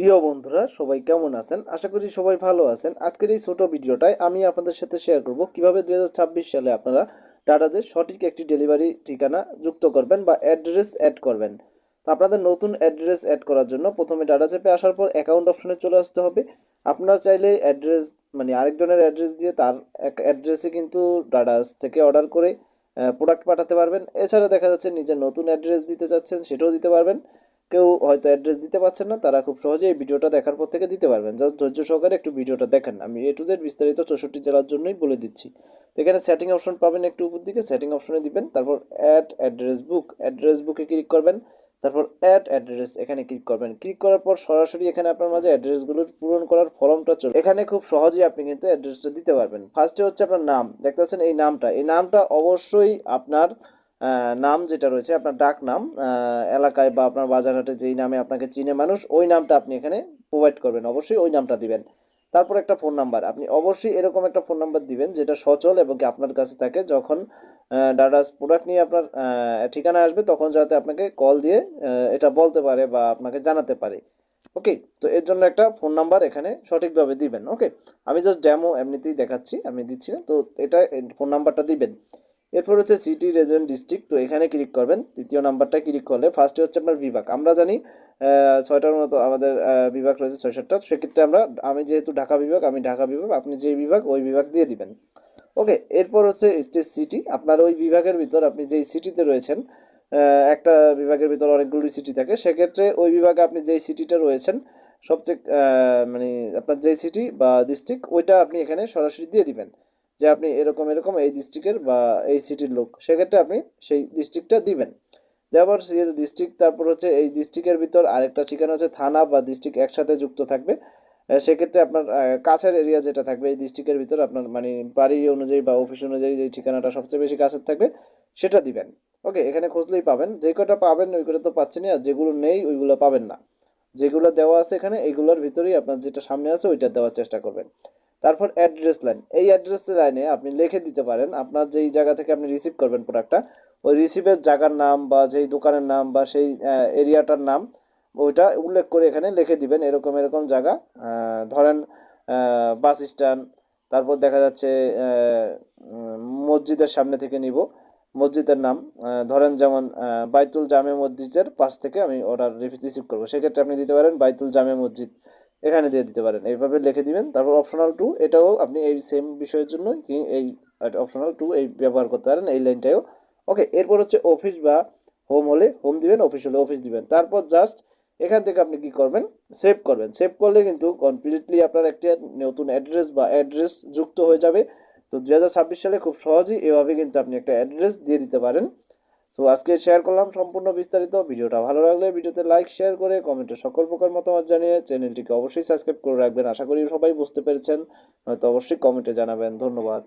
প্রিয় বন্ধুরা, সবাই কেমন আছেন? আশা করি সবাই ভালো আছেন। আজকের এই ছোট ভিডিওটায় আমি আপনাদের সাথে শেয়ার করব কীভাবে দু হাজার ছাব্বিশ সালে আপনারা ডাটাতে সঠিক একটি ডেলিভারি ঠিকানা যুক্ত করবেন বা অ্যাড্রেস অ্যাড করবেন। তো আপনাদের নতুন অ্যাড্রেস অ্যাড করার জন্য প্রথমে ডাটা চেপে আসার পর অ্যাকাউন্ট অপশনে চলে আসতে হবে। আপনার চাইলে অ্যাড্রেস মানে আরেকজনের অ্যাড্রেস দিয়ে তার এক অ্যাড্রেসে কিন্তু ডাটাস থেকে অর্ডার করে প্রোডাক্ট পাঠাতে পারবেন। এছাড়া দেখা যাচ্ছে নিজের নতুন অ্যাড্রেস দিতে চাচ্ছেন, সেটাও দিতে পারবেন। কেউ হয়তো অ্যাড্রেস দিতে পারছেন না, তারা খুব সহজে এই ভিডিওটা দেখার পর থেকে দিতে পারবেন। জাস্ট ধৈর্য সহকারে একটু ভিডিওটা দেখেন। আমি এ টু জেড বিস্তারিত চৌষট্টি জেলার জন্যই বলে দিচ্ছি। তো এখানে সেটিং অপশন পাবেন একটু উপর দিকে সেটিং অপশনে দিবেন, তারপর অ্যাড অ্যাড্রেস বুক অ্যাড্রেস বুকে ক্লিক করবেন, তারপর অ্যাড অ্যাড্রেস এখানে ক্লিক করবেন। ক্লিক করার পর সরাসরি এখানে আপনার মাঝে অ্যাড্রেসগুলো পূরণ করার ফর্মটা চলে। এখানে খুব সহজেই আপনি কিন্তু অ্যাড্রেসটা দিতে পারবেন। ফার্স্টে হচ্ছে আপনার নাম। দেখতে পাচ্ছেন এই নামটা। এই নামটা অবশ্যই আপনার নাম যেটা রয়েছে, আপনার ডাক নাম এলাকায় বা আপনার বাজারহাটে যেই নামে আপনাকে চিনে মানুষ, ওই নামটা আপনি এখানে প্রোভাইড করবেন। অবশ্যই ওই নামটা দিবেন। তারপর একটা ফোন নাম্বার আপনি অবশ্যই এরকম একটা ফোন নাম্বার দিবেন যেটা সচল এবং আপনার কাছে থাকে। যখন ডাটাস প্রোডাক্ট নিয়ে আপনার ঠিকানা আসবে, তখন যাতে আপনাকে কল দিয়ে এটা বলতে পারে বা আপনাকে জানাতে পারে। ওকে তো এর জন্য একটা ফোন নাম্বার এখানে সঠিকভাবে দিবেন। ওকে আমি জাস্ট ডেমো এমনিতেই দেখাচ্ছি, আমি দিচ্ছি না। তো এটা ফোন নাম্বারটা দিবেন। এরপর হচ্ছে সিটি রেজিয়ন ডিস্ট্রিক্ট তো এখানে ক্লিক করবেন। তৃতীয় নাম্বারটা ক্লিক করলে ফার্স্টে হচ্ছে আপনার বিভাগ। আমরা জানি ছয়টার মতো আমাদের বিভাগ রয়েছে ছয় সাতটা সেক্ষেত্রে আমরা, আমি যেহেতু ঢাকা বিভাগ, আমি ঢাকা বিভাগ, আপনি যে বিভাগ, ওই বিভাগ দিয়ে দিবেন। ওকে এরপর হচ্ছে স্টেট সিটি আপনার ওই বিভাগের ভিতর আপনি যেই সিটিতে রয়েছেন একটা বিভাগের ভিতর অনেকগুলি সিটি থাকে। সেক্ষেত্রে ওই বিভাগে আপনি যেই সিটিটা রয়েছেন, সবচেয়ে মানে আপনার যেই সিটি বা ডিস্ট্রিক্ট ওইটা আপনি এখানে সরাসরি দিয়ে দিবেন। যে আপনি এরকম এরকম এই ডিস্ট্রিক্টের বা এই সিটির লোক, সেক্ষেত্রে আপনি সেই ডিস্ট্রিক্টটা দিবেন। দেওয়ার ডিস্ট্রিক্ট তারপর হচ্ছে এই ডিস্ট্রিক্টের ভিতর আরেকটা ঠিকানা হচ্ছে থানা বা ডিস্ট্রিক্ট একসাথে যুক্ত থাকবে। সেক্ষেত্রে আপনার কাছের এরিয়া যেটা থাকবে, এই ডিস্ট্রিক্টের ভিতর আপনার মানে বাড়ি অনুযায়ী বা অফিস অনুযায়ী যে ঠিকানাটা সবচেয়ে বেশি কাছের থাকবে, সেটা দিবেন। ওকে এখানে খুঁজলেই পাবেন। যে কটা পাবেন, ওই কটা তো পাচ্ছেনই, আর যেগুলো নেই, ওইগুলো পাবেন না। যেগুলো দেওয়া আছে এখানে এইগুলোর ভিতরেই আপনার যেটা সামনে আছে, ওইটা দেওয়ার চেষ্টা করবেন। তারপর অ্যাড্রেস লাইন এই অ্যাড্রেস লাইনে আপনি লিখে দিতে পারেন আপনার যেই জায়গা থেকে আপনি রিসিভ করবেন প্রোডাক্টটা ওই রিসিভের জায়গার নাম বা যেই দোকানের নাম বা সেই এরিয়াটার নাম, ওইটা উল্লেখ করে এখানে লিখে দিবেন এরকম এরকম জায়গা। ধরেন বাস স্ট্যান্ড তারপর দেখা যাচ্ছে মসজিদের সামনে থেকে নিব, মসজিদের নাম। ধরেন যেমন বাইতুল জামে মসজিদের পাশ থেকে আমি অর্ডার রিসিভ করব। সেক্ষেত্রে আপনি দিতে পারেন বাইতুল জামে মসজিদ। এখানে দিয়ে দিতে পারেন। এইভাবে লিখে দিবেন। তারপর অপশনাল টু এটাও আপনি এই সেম বিষয়ের জন্য এই অপশনাল টু এই ব্যবহার করতে পারেন, এই লাইনটাও ওকে এরপর হচ্ছে অফিস বা হোম হলে হোম দিবেন অফিস হলে অফিস দিবেন। তারপর জাস্ট এখান থেকে আপনি কি করবেন? সেভ করবেন। সেভ করলে কিন্তু কমপ্লিটলি আপনার একটি নতুন অ্যাড্রেস বা অ্যাড্রেস যুক্ত হয়ে যাবে। তো দু হাজার ছাব্বিশ সালে খুব সহজেই এভাবে কিন্তু আপনি একটা অ্যাড্রেস দিয়ে দিতে পারেন। তো আজকে শেয়ার করলাম সম্পূর্ণ বিস্তারিত। ভিডিওটা ভালো লাগলে ভিডিওতে লাইক শেয়ার করে কমেন্টে সকল প্রকার মতামত জানিয়ে চ্যানেলটিকে অবশ্যই সাবস্ক্রাইব করে রাখবেন। আশা করি সবাই বুঝতে পেরেছেন। হয়তো অবশ্যই কমেন্টে জানাবেন। ধন্যবাদ।